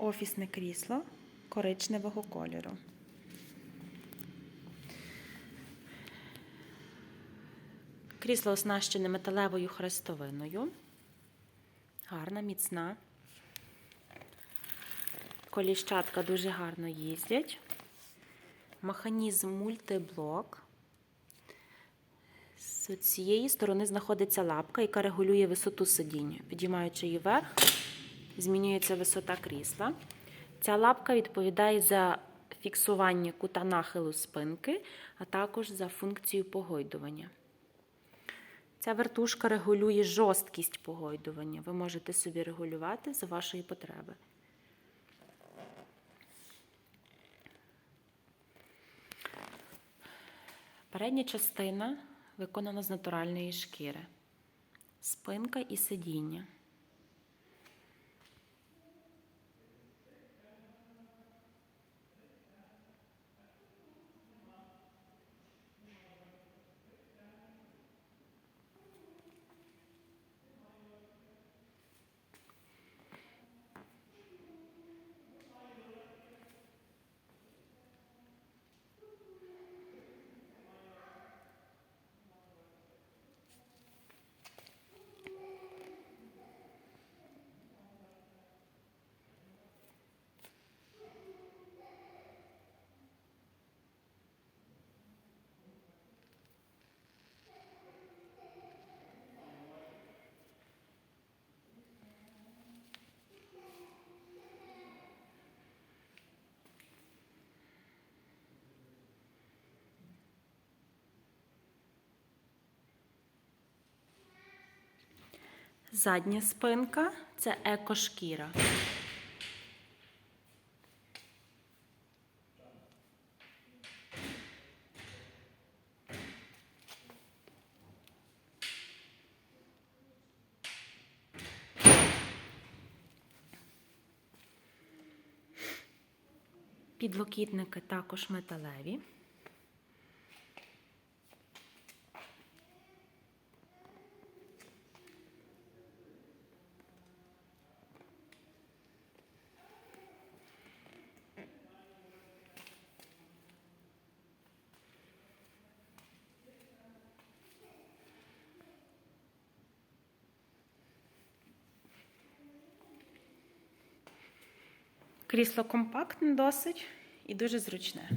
офісне крісло коричневого кольору. Крісло оснащене металевою хрестовиною. Гарна, міцна. Коліщатка дуже гарно їздять. Механізм мультиблок. З цієї сторони знаходиться лапка, яка регулює висоту сидіння. Підіймаючи її вверх, змінюється висота крісла. Ця лапка відповідає за фіксування кута нахилу спинки, а також за функцію погойдування. Ця вертушка регулює жорсткість погойдування. Ви можете собі регулювати за вашої потреби. Передня частина виконана з натуральної шкіри. Спинка і сидіння. Задня спинка це екошкіра. Підлокітники також металеві. Крісло компактне досить і дуже зручне.